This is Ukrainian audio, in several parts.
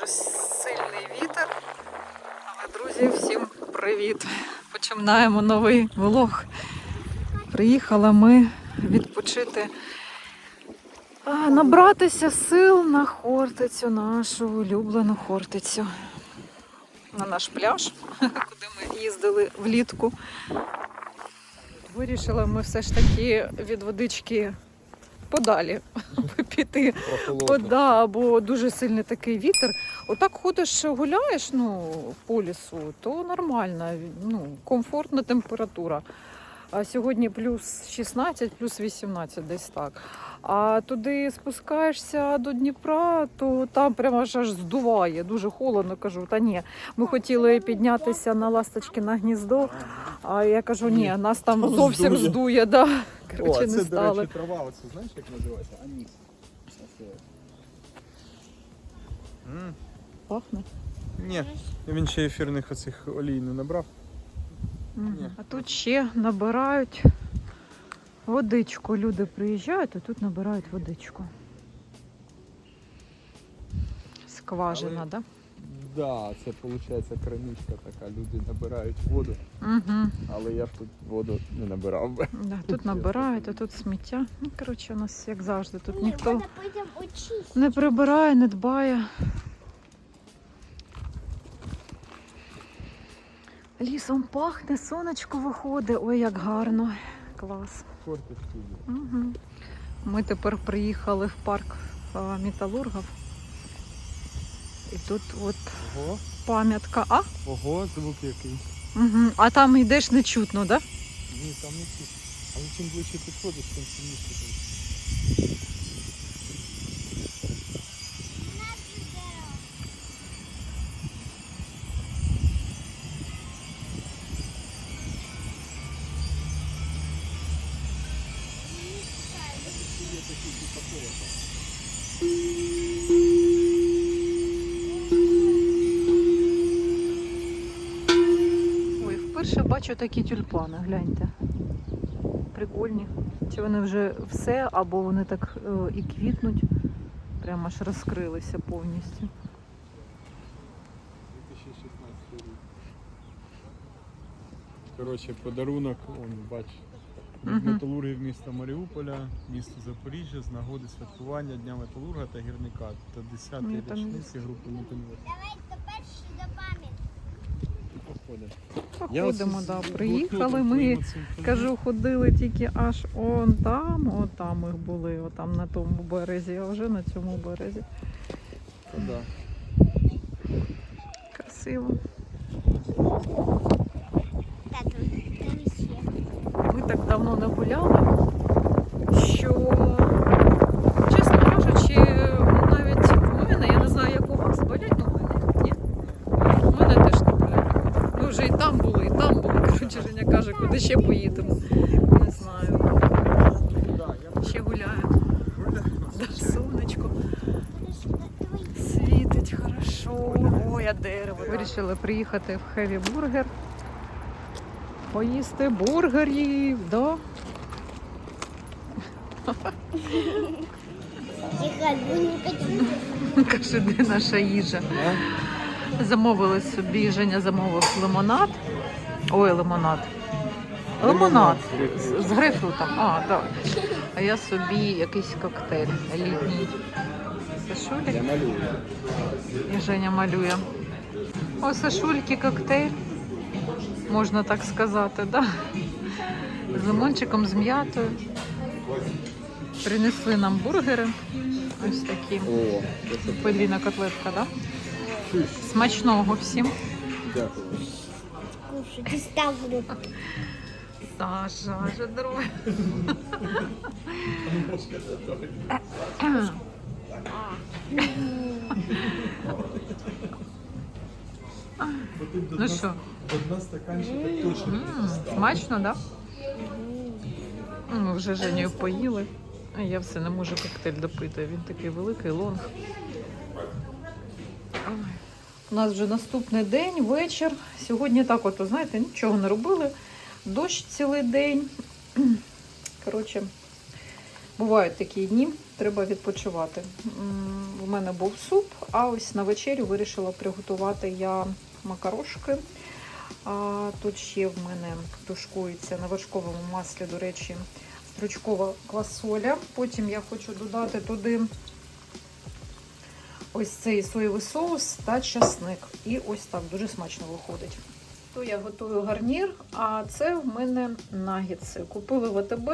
дуже сильний вітер. Але, друзі, всім привіт! Починаємо новий влог. Приїхали ми відпочити, набратися сил на Хортицю, нашу улюблену Хортицю. На наш пляж, куди ми їздили влітку. Вирішили ми все ж таки від водички подалі піти. Вода, бо дуже сильний такий вітер. Отак ходиш, гуляєш ну, по лісу, то нормально, ну, комфортна температура. А сьогодні плюс 16, плюс 18, десь так. А туди спускаєшся до Дніпра, то там прямо аж аж здуває, дуже холодно. Кажу, та ні, ми хотіли піднятися на ласточкине гніздо, а я кажу, ні, нас там зовсім здує. да. О, Коротше, не стали. речі, трава, оце знаєш, як називається? Аніс. М, Пахне. Ні, він ще ефірних оцих олій не набрав. Ні. А тут ще набирають водичку. Люди приїжджають, а тут набирають водичку. Скважина, Але- так? Да, це виходить краничка така, люди набирають воду, Да? Угу. але я б тут воду не набирав би. Да, тут набирають, а тут сміття. Ну, коротше, у нас як завжди, тут ніхто не прибирає, не дбає. Лісом пахне, сонечко виходить. Ой, як гарно. Клас. Угу. Ми тепер приїхали в парк а, металургів. І тут от Ого, пам'ятка. А? ого, звук який. Угу. А там йдеш не чутно, так? Да? Ні, там не чути. Але чим ближче підходиш, тим сильніше. Бачу такі тюльпани, гляньте. Прикольні. Чи вони вже все, або вони так е, і квітнуть, прямо аж розкрилися повністю. 2016 рік. Коротше, подарунок, он, бач, від металургів міста Маріуполя, місто Запоріжжя з нагоди святкування Дня металурга та гірника та 10-ї Ні, там річниці групи Металург. Походимо, да. Приїхали ми. Кажу, ходили тільки аж он там, от там їх були, отам на тому березі, а вже на цьому березі. Да. Красиво. Там ще. Ми так давно не гуляли, що, чесно кажучи, навіть у мене, я не знаю, як у вас, болять ноги, ні? У мене теж не болять. Ми вже і там були. Коротше, Женя каже, куди ще поїдемо. Не знаю. Ще гуляємо. гуляю. Да, сонечко світить хорошо. Ой, а дерево. Вирішили приїхати в Хеві Бургер. Поїсти бургерів, да? Каже, де наша їжа. Замовили собі, Женя замовив лимонад. Ой, лимонад. Лимонад з, з грейпфрутом. А, так. А я собі якийсь коктейль літній. Сашулік. Я малюю. І Женя малює. О, Сашульки коктейль. Можна так сказати, да? З лимончиком, з м'ятою. Принесли нам бургери. Ось такі. Подвійна котлетка, да? Смачного всім. дякую. Кушать ставлю. Саша, вже здорово. Ну що, Одна стаканчика точно. смачно, да? Ми вже Женю поїли. А я все не можу коктейль допити. Він такий великий лонг. У нас вже наступний день, вечір. Сьогодні так, от, знаєте, нічого не робили. Дощ цілий день. Коротше, бувають такі дні, треба відпочивати. В мене був суп, а ось на вечерю вирішила приготувати я макарошки. А тут ще в мене тушкується на вершковому маслі, до речі, стручкова квасоля. Потім я хочу додати туди ось цей соєвий соус та часник. І ось так дуже смачно виходить. То я готую гарнір, а це в мене нагідси. Купили в АТБ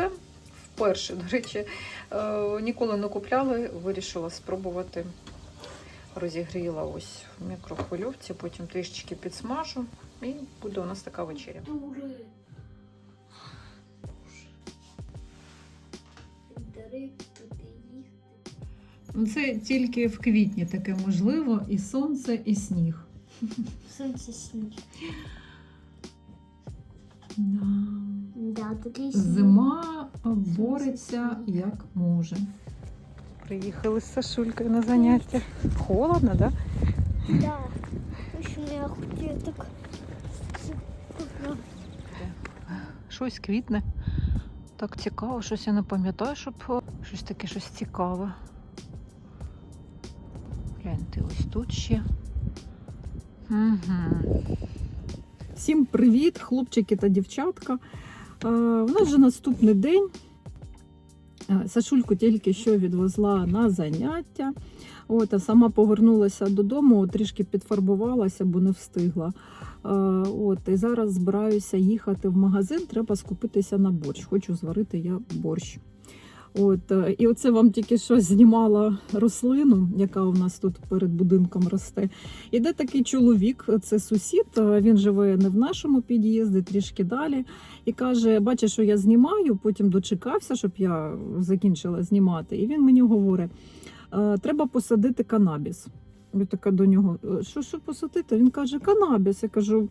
вперше, до речі, е, ніколи не купляли, вирішила спробувати. Розігріла ось в мікрохвильовці, потім трішечки підсмажу і буде у нас така вечеря. Дури. Це тільки в квітні таке можливо, і сонце, і сніг. Сонце сніг. Да. Да, такий сніг. Зима бореться як може. Приїхали з Сашулькою на заняття. Холодно, так? Да? Да. Очень я хотіла так. Щось квітне. Так цікаво, щось я не пам'ятаю, щоб щось таке щось цікаве. Гляньте, ось тут ще. Угу. Всім привіт, хлопчики та дівчатка. Е, У нас вже наступний день. Е, Сашульку тільки що відвезла на заняття. От, а сама повернулася додому, трішки підфарбувалася, бо не встигла. Е, От, і зараз збираюся їхати в магазин, треба скупитися на борщ. Хочу зварити я борщ. От, е, і оце вам тільки що знімала рослину, яка у нас тут перед будинком росте. Іде такий чоловік, це сусід, е, він живе не в нашому під'їзді, трішки далі. І каже: бачиш, що я знімаю, потім дочекався, щоб я закінчила знімати. І він мені говорить: «Е, треба посадити канабіс. Я така до нього, «Е, що що посадити? Він каже, канабіс. Я кажу.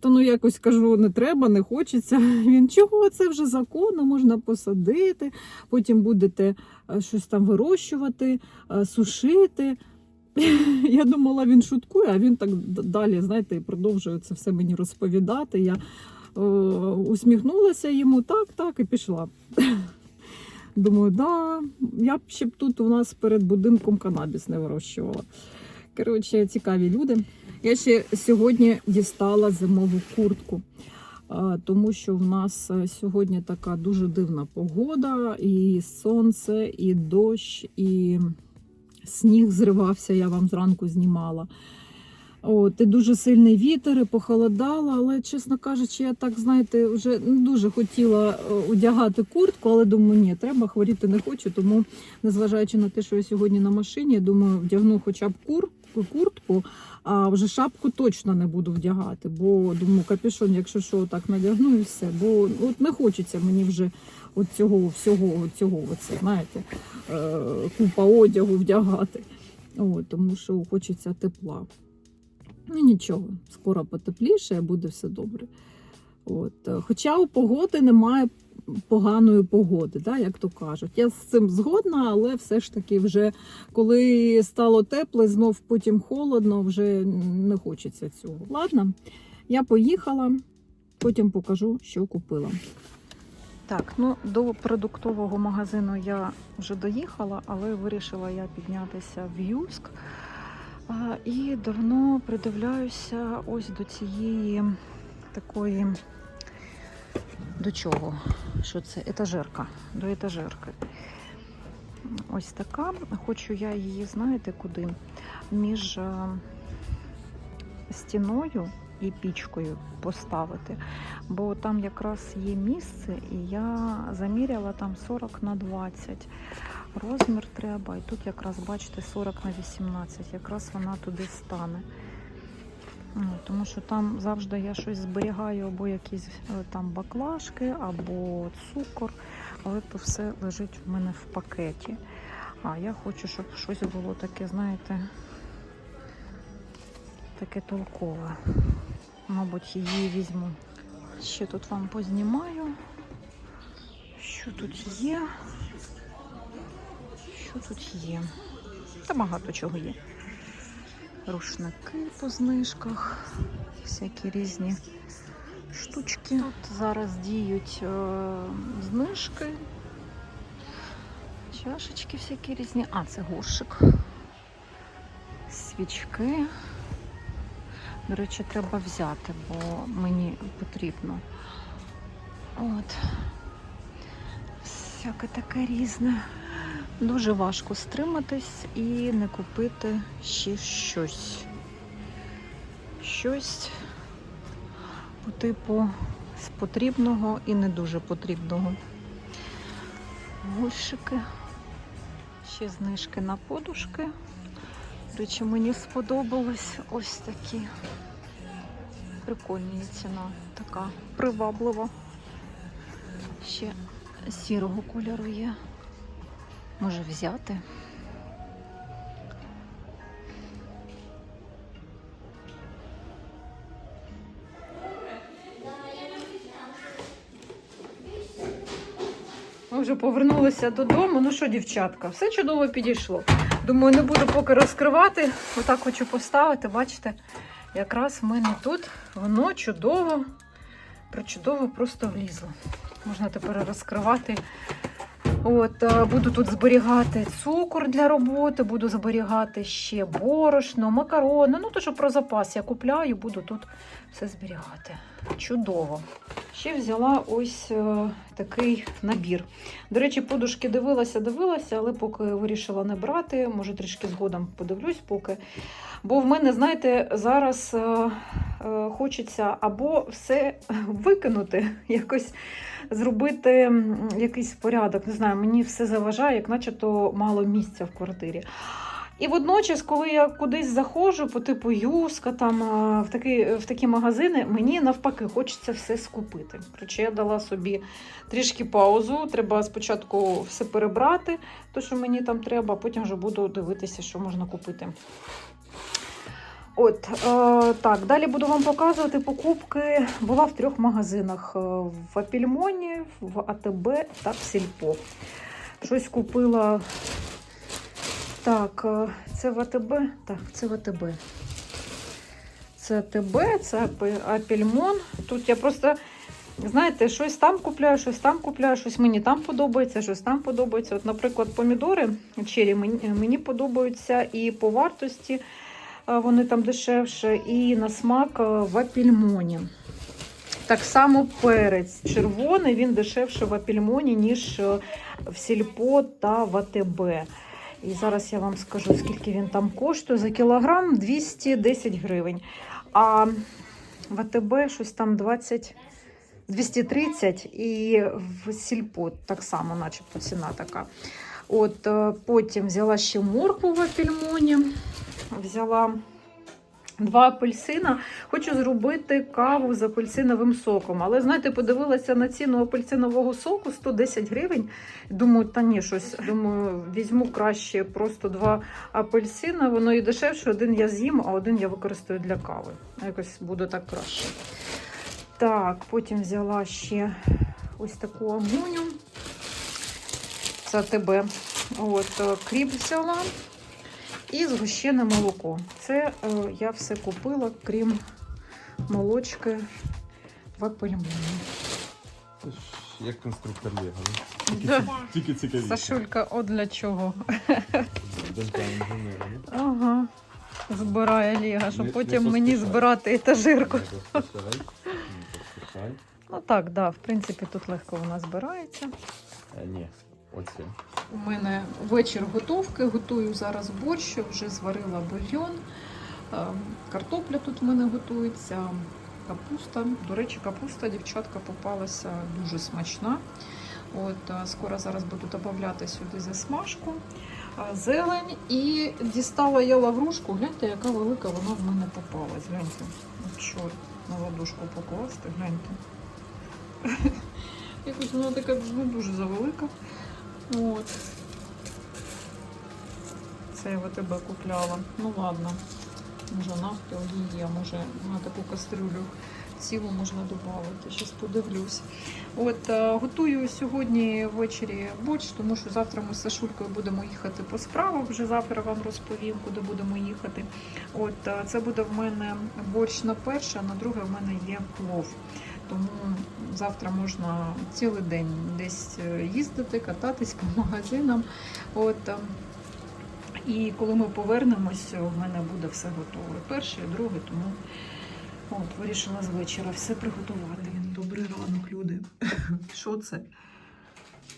Та ну якось кажу, не треба, не хочеться. Він чого це вже законно, можна посадити, потім будете е, щось там вирощувати, е, сушити. Я думала, він шуткує, а він так далі, знаєте, продовжує це все мені розповідати. Я е, усміхнулася йому, так, так, і пішла. Думаю, да, я б ще б тут у нас перед будинком канабіс не вирощувала. Коротше, цікаві люди. Я ще сьогодні дістала зимову куртку, тому що в нас е, сьогодні така дуже дивна погода, і сонце, і дощ, і сніг зривався, я вам зранку знімала. От, і дуже сильний вітер, і похолодало, але, чесно кажучи, я так, знаєте, вже не дуже хотіла е, одягати куртку, але думаю, ні, треба хворіти не хочу. Тому, незважаючи на те, що я сьогодні на машині, я думаю, вдягну хоча б кур, куртку, а вже шапку точно не буду вдягати, бо думаю, капюшон, якщо що, так надягну і все. Бо от не хочеться мені вже от цього всього, цього, оце, знаєте, е, купа одягу вдягати. От, тому що хочеться тепла. Ну нічого, скоро потепліше, буде все добре. От. е, Хоча у погоди немає поганої погоди, да, як то кажуть. Я з цим згодна, але все ж таки, вже коли стало тепло, знов потім холодно, вже не хочеться цього. Ладно, я поїхала, потім покажу, що купила. Так, ну до продуктового магазину я вже доїхала, але вирішила я піднятися в Юск. І давно придивляюся ось до цієї такої. До чого? Що це? Етажерка. До етажерки. Ось така. Хочу я її, знаєте, куди? Між е, стіною і пічкою поставити. Бо там якраз є місце, і я заміряла там 40 на 20 розмір треба. І тут якраз, бачите, 40 на 18. Якраз вона туди стане. Ну, тому що там завжди я щось зберігаю, або якісь е, там баклажки, або цукор, але то все лежить в мене в пакеті. А я хочу, щоб щось було таке, знаєте, таке толкове. Мабуть, її візьму. Ще тут вам познімаю, що тут є. Що тут є? Та багато чого є. Рушники по знижках, всякі різні штучки. Тут зараз діють е, знижки. Чашечки всякі різні. А, це горшик. свічки. До речі, треба взяти, бо мені потрібно. От. Всяке таке різне. Дуже важко стриматись і не купити ще щось. Щось по типу з потрібного і не дуже потрібного. Гульшики. Ще знижки на подушки. До речі, мені сподобалось ось такі. Прикольні ціна, така приваблива. Ще сірого кольору є. Може взяти. Ми вже повернулися додому. Ну що, дівчатка, все чудово підійшло. Думаю, не буду поки розкривати. Отак хочу поставити. Бачите, якраз в мене тут воно чудово, причудово просто влізло. Можна тепер розкривати. От, е, буду тут зберігати цукор для роботи, буду зберігати ще борошно, макарони. Ну, то, що про запас я купляю, буду тут все зберігати. Чудово. Ще взяла ось е, такий набір. До речі, подушки дивилася, дивилася, але поки вирішила не брати. Може, трішки згодом подивлюсь, поки. Бо в мене, знаєте, зараз е, е, хочеться або все викинути, якось зробити якийсь порядок. Не знаю, мені все заважає, як начебто мало місця в квартирі. І водночас, коли я кудись заходжу, по типу Юска, там в такі, в такі магазини, мені навпаки хочеться все скупити. Коротше, я дала собі трішки паузу. Треба спочатку все перебрати, то що мені там треба, а потім вже буду дивитися, що можна купити. От е, так, далі буду вам показувати покупки. Була в трьох магазинах: е, в Апільмоні, в АТБ та в Сільпо. Щось купила. Так, е, це в АТБ. Так, це в АТБ. Це АТБ, це Апе- Апельмон. Тут я просто, знаєте, щось там купляю, щось там купляю, щось мені там подобається, щось там подобається. От, наприклад, помідори чері мені, подобаються і по вартості е, вони там дешевше, і на смак е, в Апельмоні. Так само перець червоний, він дешевше в Апельмоні, ніж в Сільпо та в АТБ. І зараз я вам скажу, скільки він там коштує. За кілограм 210 гривень. А в АТБ щось там 20, 230 і в Сільпо так само, начебто ціна така. От е, потім взяла ще моркву в апельмоні, взяла два апельсина. Хочу зробити каву з апельсиновим соком. Але знаєте, подивилася на ціну апельсинового соку 110 гривень. Думаю, та ні, щось думаю, візьму краще просто два апельсина. Воно і дешевше. Один я з'їм, а один я використаю для кави. Якось буде так краще. Так, потім взяла ще ось таку амуню. Це тебе. От, е, кріп взяла. І згущене молоко. Це е, я все купила, крім молочки в апельмоні. Як конструктор Лего. Тільки, Да. тільки цікавіше. Сашулька, от для чого? Ага. Збирає Ліга, щоб Не- потім не мені збирати етажирку. Не поспішай, не поспішай. Ну так, да, в принципі, тут легко вона збирається. Е, Ні, оце. У мене вечір готовки. Готую зараз борщ, вже зварила бульйон. Ем, Картопля тут в мене готується, капуста. До речі, капуста дівчатка попалася дуже смачна. От, е, скоро зараз буду додавати сюди засмажку, е, зелень. І дістала я лаврушку. Гляньте, яка велика вона в мене попалась. Гляньте, що на ладошку покласти, гляньте. Якось вона така ну, дуже завелика. От. Це я в тебе купляла. Ну ладно. Може нафти олії, а може на таку кастрюлю цілу можна додати. Щас подивлюсь. От е, готую сьогодні ввечері борщ, тому що завтра ми з Сашулькою будемо їхати по справах. Вже завтра вам розповім, куди будемо їхати. От е, це буде в мене борщ на перше, а на друге в мене є плов. Тому завтра можна цілий день десь е, їздити, кататись по магазинам. От, е, І коли ми повернемось, в мене буде все готове. Перше, і друге, тому от, вирішила з вечора все приготувати. Добрий ранок, люди. Що це?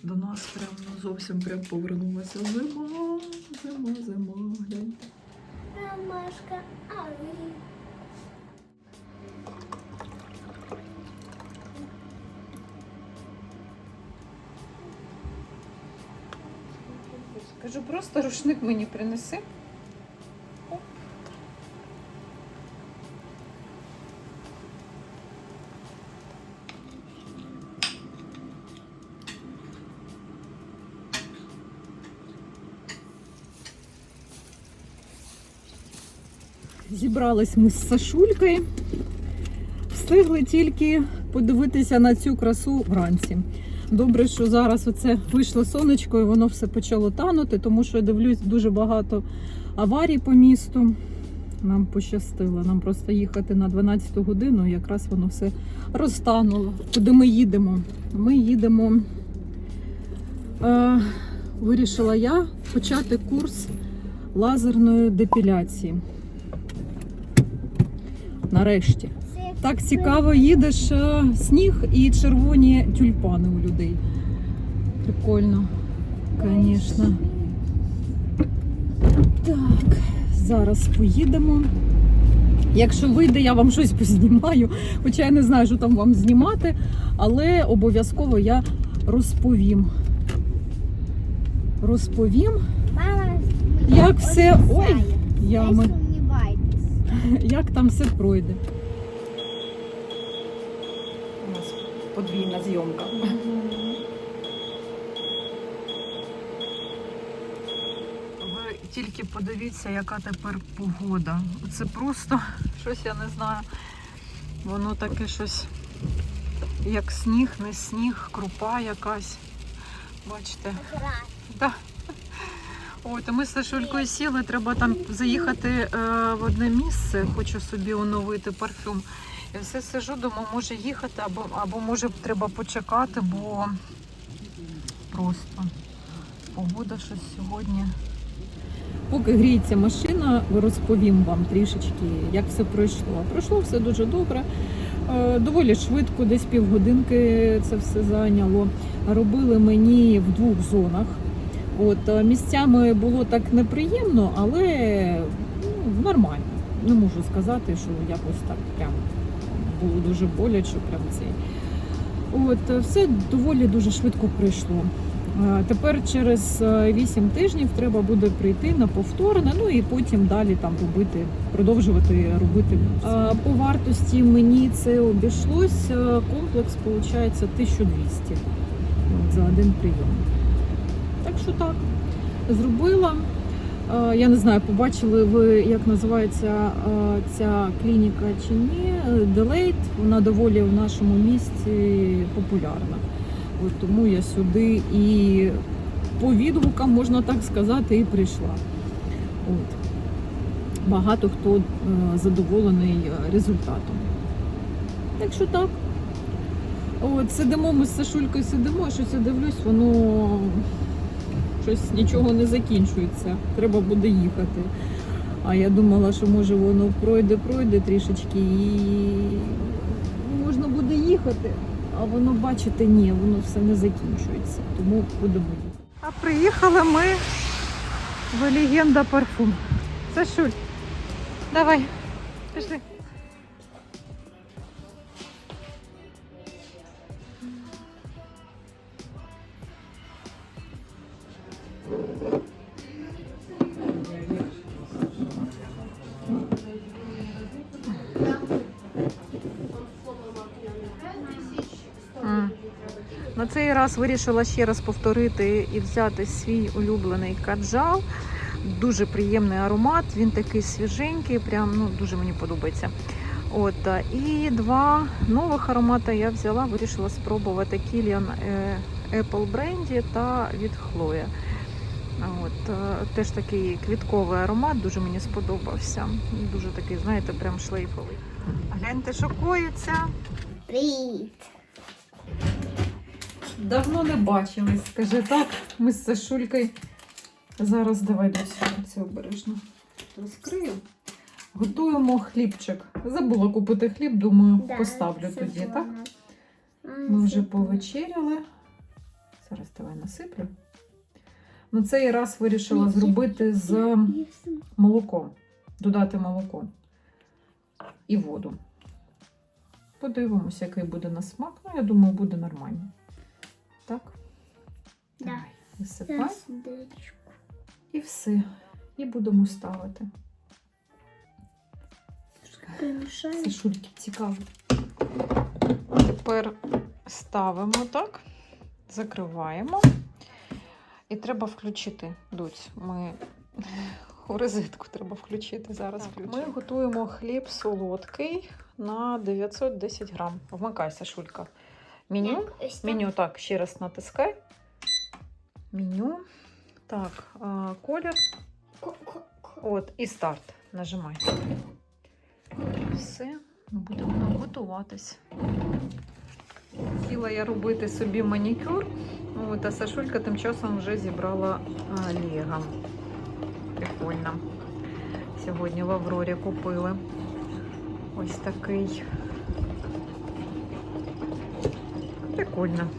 До нас прям ну, зовсім прям повернулася зима, зима, зима. Гляньте. Ромашка, а ви? Кажу, просто рушник мені принеси. Зібрались ми з Сашулькою. Встигли тільки подивитися на цю красу вранці. Добре, що зараз оце вийшло сонечко і воно все почало танути, тому що я дивлюсь дуже багато аварій по місту. Нам пощастило. Нам просто їхати на 12 годину, якраз воно все розтануло. Куди ми їдемо? Ми їдемо. Е, вирішила я почати курс лазерної депіляції. Нарешті. Так цікаво, їдеш е, сніг і червоні тюльпани у людей. Прикольно, звісно. Так, зараз поїдемо. Якщо вийде, я вам щось познімаю. Хоча я не знаю, що там вам знімати, але обов'язково я розповім. Розповім, Мама як все. Ой, ями. Як там все пройде. У нас подвійна зйомка. Ви тільки подивіться, яка тепер погода. Це просто щось я не знаю. Воно таке щось як сніг, не сніг, крупа якась. Бачите? Да. Ой, то ми з Сашулькою сіли, треба там заїхати е, в одне місце, хочу собі оновити парфюм. І все сижу, думаю, може їхати, або, або може треба почекати, бо просто погода щось сьогодні. Поки гріється машина, розповім вам трішечки, як все пройшло. Пройшло все дуже добре. Е, Доволі швидко, десь півгодинки це все зайняло. Робили мені в двох зонах. От е, місцями було так неприємно, але ну, нормально. Не можу сказати, що якось так прям було дуже боляче. Прям цей. От е, все доволі дуже швидко пройшло. Е, Тепер через 8 тижнів треба буде прийти на повторне, ну і потім далі там робити, продовжувати робити. Е, По вартості мені це обійшлось. е, Комплекс виходить 1200 за один прийом. Так що так, зробила. Е, Я не знаю, побачили ви, як називається е, ця клініка чи ні. Делейт, вона доволі в нашому місті популярна. От тому я сюди і по відгукам, можна так сказати, і прийшла. От. Багато хто е, задоволений результатом. Так що так. От, сидимо ми з Сашулькою сидимо, щось я дивлюсь, воно щось нічого не закінчується. Треба буде їхати. А я думала, що може воно пройде, пройде трішечки і можна буде їхати. А воно, бачите, ні, воно все не закінчується. Тому будемо їхати. А приїхали ми в легенда парфум. Сашуль, давай, пішли. Раз вирішила ще раз повторити і взяти свій улюблений каджал. Дуже приємний аромат, він такий свіженький, прям ну дуже мені подобається. От і два нових аромати я взяла, вирішила спробувати Kilian е, Apple Brandy та від Chloe. От, теж такий квітковий аромат, дуже мені сподобався. Дуже такий, знаєте, прям шлейфовий. Гляньте, шокуються. Привіт. Давно не бачились, скажи так. Ми з Сашулькою Зараз давай десь це обережно розкрию. Готуємо хлібчик. Забула купити хліб, думаю, Да, поставлю тоді, так? Ми вже повечеряли. Зараз давай насиплю. Ну, цей раз вирішила зробити з молоком. Додати молоко і воду. Подивимося, який буде на смак. Ну, я думаю, буде нормально. Так? Да. Висипай. І все. І будемо ставити. Це шульки цікаво. Тепер ставимо так, закриваємо. І треба включити дуць. Ми у розетку треба включити зараз. Ми готуємо хліб солодкий на 910 грам. Вмикай, Сашулька. Меню. Так. Меню так, ще раз натискай. Меню. Так, колір. От, і старт. Нажимай. Все, ми будемо готуватись. Хотіла я робити собі манікюр, от, а Сашулька тим часом вже зібрала лего. Прикольно. Сьогодні в Аврорі купили. Ось такий. Прикольно.